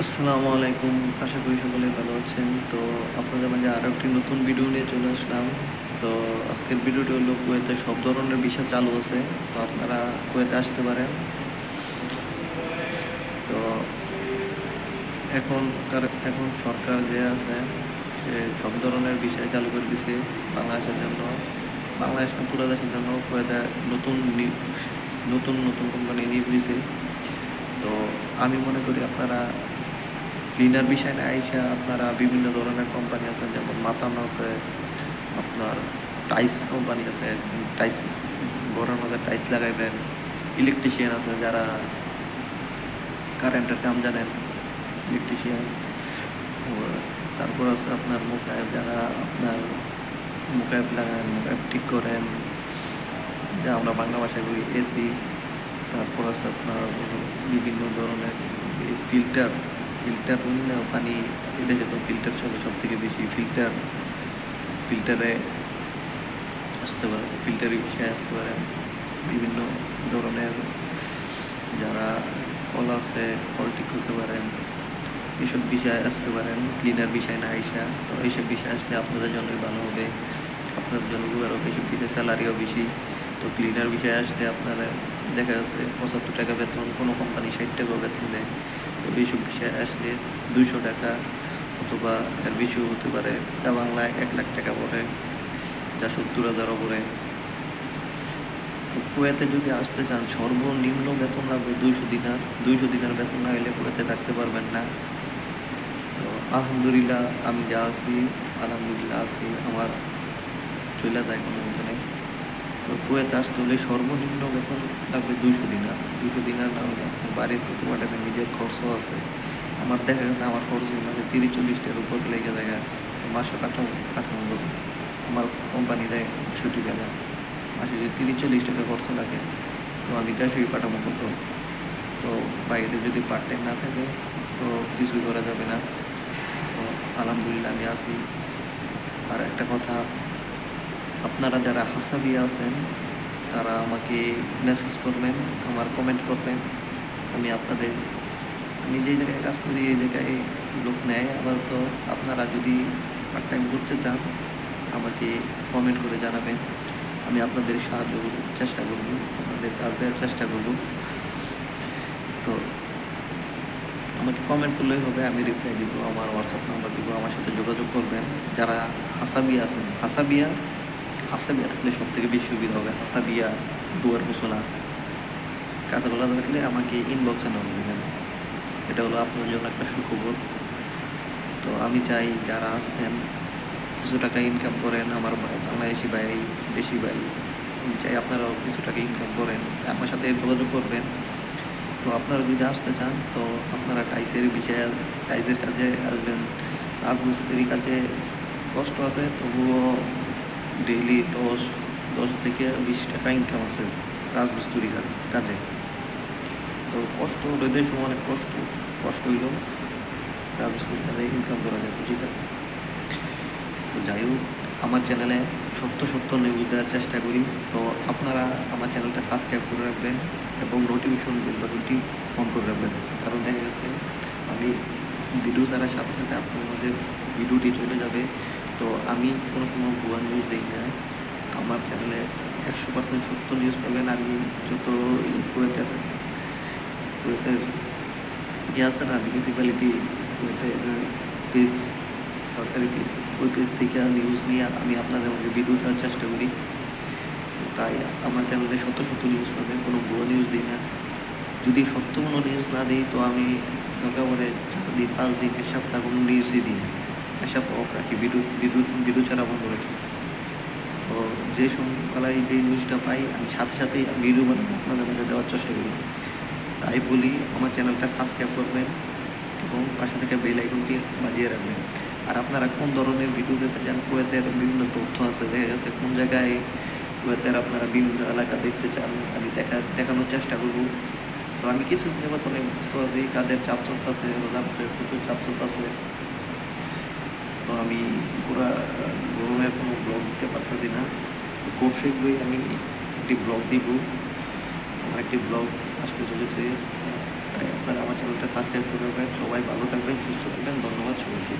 আসসালামু আলাইকুম। আশা করি সকলে ভালো আছেন। তো আপনাদের মাঝে আরও একটি নতুন ভিডিও নিয়ে চলে আসলাম। তো আজকের ভিডিওটি হলো কুয়েতে সব ধরনের ভিসা চালু আছে। তো আপনারা কুয়েতে আসতে পারেন। তো এখনকার, এখন সরকার যে আছে, সে সব ধরনের বিষয় চালু করে দিছে বাংলাদেশের জন্য। বাংলাদেশ পুরো দেশের জন্য কুয়েতে নতুন নতুন নতুন কোম্পানি নিয়োগ দিছে। তো আমি মনে করি আপনারা ক্লিনার বিষয় না, আইসা আপনারা বিভিন্ন ধরনের কোম্পানি আছে, যেমন মাতান আছে, আপনার টাইস কোম্পানি আছে টাইস ঘরের মধ্যে টাইস লাগাইবেন ইলেকট্রিশিয়ান আছে যারা কারেন্টের কাম জানেন ইলেকট্রিশিয়ান তারপর আছে আপনার মোকায়েব, যারা আপনার মোকায়েব লাগান, মোকায়েব ঠিক করেন, যা আমরা বাংলা ভাষায় বলি এসি তারপর আছে আপনার বিভিন্ন ধরনের ফিল্টার ফিল্টার পানি এদেশে তো ফিল্টার চলে সব থেকে বেশি ফিল্টার ফিল্টারে আসতে পারে ফিল্টারের বিষয়ে আসতে পারেন বিভিন্ন ধরনের যারা কল আছে, কল ঠিক করতে পারেন এইসব বিষয়ে আসতে পারেন ক্লিনার বিষয় না আইসা। তো এইসব বিষয় আসলে আপনাদের জন্যই ভালো হবে। আপনাদের জন্য আরও বেশি দিতে স্যালারিও বেশি। তো ক্লিনার বিষয়ে আসলে আপনারা দেখা যাচ্ছে পঁচাত্তর টাকা বেতন, কোনো কোম্পানি ষাট টাকা বেতন দেয়। এইসব বিষয়ে আসলে দুইশো টাকা অথবা এর বেশিও হতে পারে। যা বাংলায় এক লাখ টাকা পড়ে, যা সত্তর হাজারও পড়ে। তো কুয়েতে যদি আসতে চান, সর্বনিম্ন বেতন লাগবে দুইশো দিনার দুইশো দিনার বেতন না হলে কুয়েতে থাকতে পারবেন না। তো আলহামদুলিল্লাহ আমি যা আছি, আলহামদুলিল্লাহ আছি, আমার চলে যায় কোনো তো কুয়েতে আসতে হলে সর্বনিম্ন বেতন লাগবে দুইশো দিনার। দুইশো দিনার না হলে আপনি বাড়িতে পাঠাবেন নিজের খরচও আছে। আমার দেখা গেছে আমার খরচ মাসে তিরিশ চল্লিশটার উপর লেগে যায় মাসে পাঠাবো পাঠাবো কত? আমার কোম্পানি দেয় আষট্টি টাকা। মাসে যদি তিরিশ চল্লিশ টাকা খরচ লাগে, তো আমি দেড়শোই পাঠাবো কত তো বাইরে যদি পার্ট টাইম না থাকে, তো কিছুই করা যাবে না। তো আলহামদুলিল্লাহ আমি আছি। আর একটা কথা আপনারা যারা হাসাবি আছেন, তারা আমাকে মেসেজ করবেন, আমার কমেন্ট করবেন। আমি আপনাদের, আমি যেই জায়গায় কাজ করি, এই জায়গায় লোক নেয়। আবার তো আপনারা যদি পার্ট টাইম করতে চান, আমাকে কমেন্ট করে জানাবেন। আমি আপনাদের সাহায্য চেষ্টা করব, আপনাদের কাজ দেওয়ার চেষ্টা করব। তো আমাকে কমেন্ট করলেই হবে, আমি রিপ্লাই দিব, আমার হোয়াটসঅ্যাপ নাম্বার দিব, আমার সাথে যোগাযোগ করবেন। যারা হাসাবিয়া আছেন, হাসাবিয়া হাসাবিয়া থাকলে সব থেকে বেশি সুবিধা হবে হাসাবিয়া দুয়ার কুশলা কাঁচাগোলা থাকলে আমাকে ইনবক্সে নাম দেবেন এটা হলো আপনার জন্য একটা সুখবর। তো আমি চাই যারা আসছেন কিছু টাকা ইনকাম করেন, আমার বাংলাদেশি ভাই, দেশি ভাই, আমি চাই আপনারাও কিছু টাকা ইনকাম করেন, আমার সাথে যোগাযোগ করবেন। তো আপনারা যদি আসতে চান, তো আপনারা টাইসের বিষয়ে, টাইসের কাজে আসবেন। রাজমিস্ত্রির কাজে কষ্ট আছে, তবুও ডেইলি দশ দশ থেকে বিশ টাকা ইনকাম আছে রাজমিস্ত্রি কাজে তো কষ্ট রোদের সময় অনেক কষ্ট কষ্ট হইলেও রাজমিস্ত্রির কাজে ইনকাম করা যায় বুঝি তো? যাই হোক, আমার চ্যানেলে সত্য সত্য নিউজ দেওয়ার চেষ্টা করি। তো আপনারা আমার চ্যানেলটা সাবস্ক্রাইব করে রাখবেন এবং নোটিফিকেশন বেল বাটনটি অন করে রাখবেন। কারণ দেখা গেছে আমি ভিডিও ছাড়ার সাথে সাথে আপনার মধ্যে ভিডিওটি চলে যাবে। তো আমি কোনো কোনো ভুয়া নিউজ দিই না আমার চ্যানেলে একশো পার্সেন্ট সত্য নিউজ পাবেন আমি যত কুয়েতের কুয়েতের ইয়ে আছে না মিউনিসিপ্যালিটি কুয়েতের পেজ সরকারি পেজ ওই পেজ থেকে নিউজ নিয়ে আমি আপনাদের মাঝে ভিডিও দেওয়ার চেষ্টা করি। তো তাই আমার চ্যানেলে শত শত নিউজ পাবেন, কোনো ভুয়া নিউজ দিই না। যদি সত্য কোনো নিউজ না দিই, তো আমি দরকার পড়ে চার দিন, পাঁচ দিন, এক সপ্তাহ কোনো নিউজই দিই না। সপ্তাহ অফ রাখি ভিডিও ভিডিও ভিডিও ছাড়া বন্ধ রাখি তো যে সময়বেলায় যে নিউজটা পাই, আমি সাথে সাথেই ভিডিও বানিয়ে আপনাদের মাঝে দেওয়ার চেষ্টা করি। তাই বলি, আমার চ্যানেলটা সাবস্ক্রাইব করবেন এবং পাশে থেকে বেল আইকনটি বাজিয়ে রাখবেন। আর আপনারা কোন ধরনের ভিডিও দেখতে চান কুয়েতের বিভিন্ন তথ্য আছে, দেখা গেছে কোন জায়গায় কুয়েতের আপনারা বিভিন্ন এলাকা দেখতে চান, আমি দেখা, দেখানোর চেষ্টা করব। তো আমি কিছু মতো অনেক ব্যস্ত আছি কাজের চাপ চলতেছে প্রচুর চাপ চলতেছে। তো আমি পুরা গরমের কোনো ব্লগ দিতে পারতেছি না। তো খুব শীঘ্রই আমি একটি ব্লগ দিব। আমার একটি ব্লগ আসতে চলেছে। তাই আপনারা আমার চ্যানেলটা সাবস্ক্রাইব করে রাখবেন। সবাই ভালো থাকবেন, সুস্থ থাকবেন। ধন্যবাদ সবাইকে।